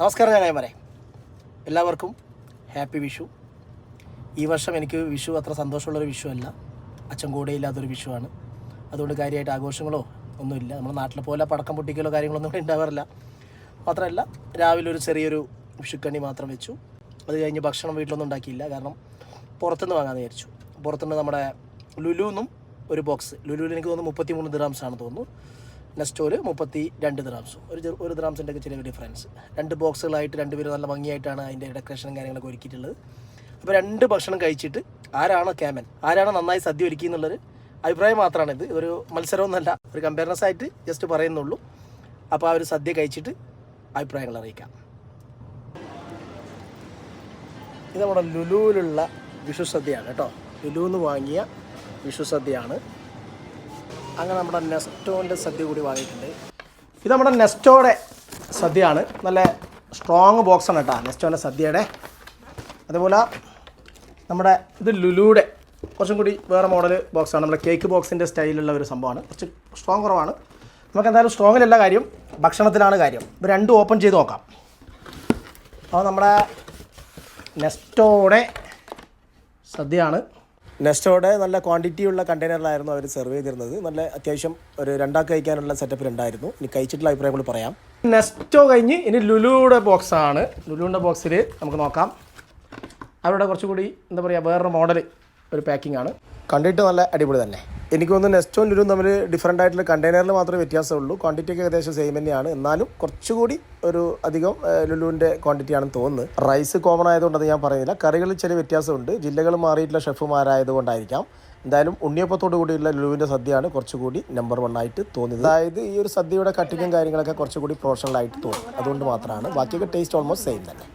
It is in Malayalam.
നമസ്കാരം ഞാൻ പറയാം എല്ലാവർക്കും ഹാപ്പി വിഷു. ഈ വർഷം എനിക്ക് വിഷു അത്ര സന്തോഷമുള്ളൊരു വിഷു അല്ല അച്ഛൻ കൂടെ ഇല്ലാത്തൊരു വിഷുവാണ്. അതുകൊണ്ട് കാര്യമായിട്ട് ആഘോഷങ്ങളോ ഒന്നുമില്ല. നമ്മുടെ നാട്ടിലെ പോലെ പടക്കം പൊട്ടിക്കലോ കാര്യങ്ങളൊന്നും ഇവിടെ ഉണ്ടാവാറില്ല. മാത്രമല്ല രാവിലെ ഒരു ചെറിയൊരു വിഷുക്കണി മാത്രം വെച്ചു. അത് കഴിഞ്ഞ് ഭക്ഷണം വീട്ടിലൊന്നും ഉണ്ടാക്കിയില്ല. കാരണം പുറത്തുനിന്ന് വാങ്ങാമെന്ന് വിചാരിച്ചു. പുറത്തുനിന്ന് നമ്മുടെ ലുലുന്നും ഒരു ബോക്സ്. ലുലുവിൽ എനിക്ക് തോന്നുന്നു മുപ്പത്തി മൂന്ന് ദിറാംസ് ആണ് തോന്നുന്നു. നെസ്റ്റോൽ മുപ്പത്തി രണ്ട് ദ്രാംസും. ഒരു ഒരു ദ്രാംസിന്റെ ഒക്കെ ചെറിയ ഡിഫറൻസ് രണ്ട് ബോക്സുകളായിട്ട് രണ്ടുപേരും നല്ല ഭംഗിയായിട്ടാണ് അതിന്റെ ഡെക്കറേഷനും കാര്യങ്ങളൊക്കെ ഒരുക്കിയിട്ടുള്ളത്. അപ്പോൾ രണ്ട് ഭക്ഷണം കഴിച്ചിട്ട് ആരാണോ ക്യാമൻ ആരാണോ നന്നായി സദ്യ ഒരുക്കി എന്നുള്ളൊരു അഭിപ്രായം മാത്രമാണ് ഇത് ഒരു മത്സരമൊന്നുമല്ല ഒരു കമ്പയർനെസ് ആയിട്ട് ജസ്റ്റ് പറയുന്നുള്ളൂ. അപ്പോൾ ആ ഒരു സദ്യ കഴിച്ചിട്ട് അഭിപ്രായങ്ങൾ അറിയിക്കാം. ഇത് നമ്മുടെ ലുലുവിലുള്ള വിഷു സദ്യയാണ് കേട്ടോ. ലുലുന്ന് വാങ്ങിയ വിഷു സദ്യയാണ്. അങ്ങനെ നമ്മുടെ നെസ്റ്റോന്റെ സദ്യ കൂടി വാങ്ങിയിട്ടുണ്ട്. ഇത് നമ്മുടെ നെസ്റ്റോയുടെ സദ്യയാണ്. നല്ല സ്ട്രോങ് ബോക്സാണ് കേട്ടോ നെസ്റ്റോന്റെ സദ്യയുടെ. അതുപോലെ നമ്മുടെ ഇത് ലുലുയുടെ കുറച്ചും കൂടി വേറെ മോഡൽ ബോക്സാണ് നമ്മുടെ കേക്ക് ബോക്സിന്റെ സ്റ്റൈലുള്ള ഒരു സംഭവമാണ്. കുറച്ച് സ്ട്രോങ് കുറവാണ്. നമുക്ക് എന്തായാലും സ്ട്രോങ്ങിലല്ല കാര്യം ഭക്ഷണത്തിലാണ് കാര്യം. ഇത് രണ്ടും ഓപ്പൺ ചെയ്ത് നോക്കാം. അപ്പോൾ നമ്മുടെ നെസ്റ്റോടെ സദ്യയാണ്. നെസ്റ്റോടെ നല്ല ക്വാണ്ടിറ്റി ഉള്ള കണ്ടെയ്നറിലായിരുന്നു അവർ സെർവ് ചെയ്തിരുന്നത്. നല്ല അത്യാവശ്യം ഒരു രണ്ടാൾക്ക് കഴിക്കാനുള്ള സെറ്റപ്പിലുണ്ടായിരുന്നു ഇനി കഴിച്ചിട്ടുള്ള അഭിപ്രായങ്ങൾ പറയാം. നെസ്റ്റോ കഴിഞ്ഞ് ഇനി ലുലുയുടെ ബോക്സാണ് ലുലുവിന്റെ ബോക്സിൽ നമുക്ക് നോക്കാം. അവരുടെ കുറച്ചുകൂടി എന്താ പറയുക വേറൊരു മോഡൽ ഒരു പാക്കിംഗ് ആണ്. കണ്ടിട്ട് നല്ല അടിപൊളി തന്നെ. എനിക്ക് തോന്നുന്നു നെസ്റ്റോൺ ലുരും തമ്മിൽ ഡിഫറെന്റ് ആയിട്ടുള്ള കണ്ടെയ്നറിൽ മാത്രമേ വ്യത്യാസമുള്ളൂ. ക്വാണ്ടിറ്റി ഒക്കെ ഏകദേശം സെയിം തന്നെയാണ്. എന്നാലും കുറച്ചുകൂടി ഒരു അധികം ലുലുവിന്റെ ക്വാണ്ടിറ്റി ആണെന്ന് തോന്നുന്നത് റൈസ് കോമൺ ആയതുകൊണ്ട് ഞാൻ പറയുന്നില്ല. കറികളിൽ ചില വ്യത്യാസമുണ്ട്. ജില്ലകൾ മാറിയിട്ടുള്ള ഷെഫുമാരായതുകൊണ്ടായിരിക്കാം എന്തായാലും ഉണ്ണിയപ്പത്തോടു കൂടിയുള്ള ലുലുവിന്റെ സദ്യയാണ് കുറച്ചുകൂടി നമ്പർ വൺ ആയിട്ട് തോന്നിയത്. അതായത് ഈ ഒരു സദ്യയുടെ കട്ടിങ്ങും കാര്യങ്ങളൊക്കെ കുറച്ചുകൂടി പ്രൊഫഷണൽ ആയിട്ട് തോന്നി. അതുകൊണ്ട് മാത്രമാണ്. ബാക്കിയൊക്കെ ടേസ്റ്റ് ഓൾമോസ്റ്റ് സെയിം തന്നെ.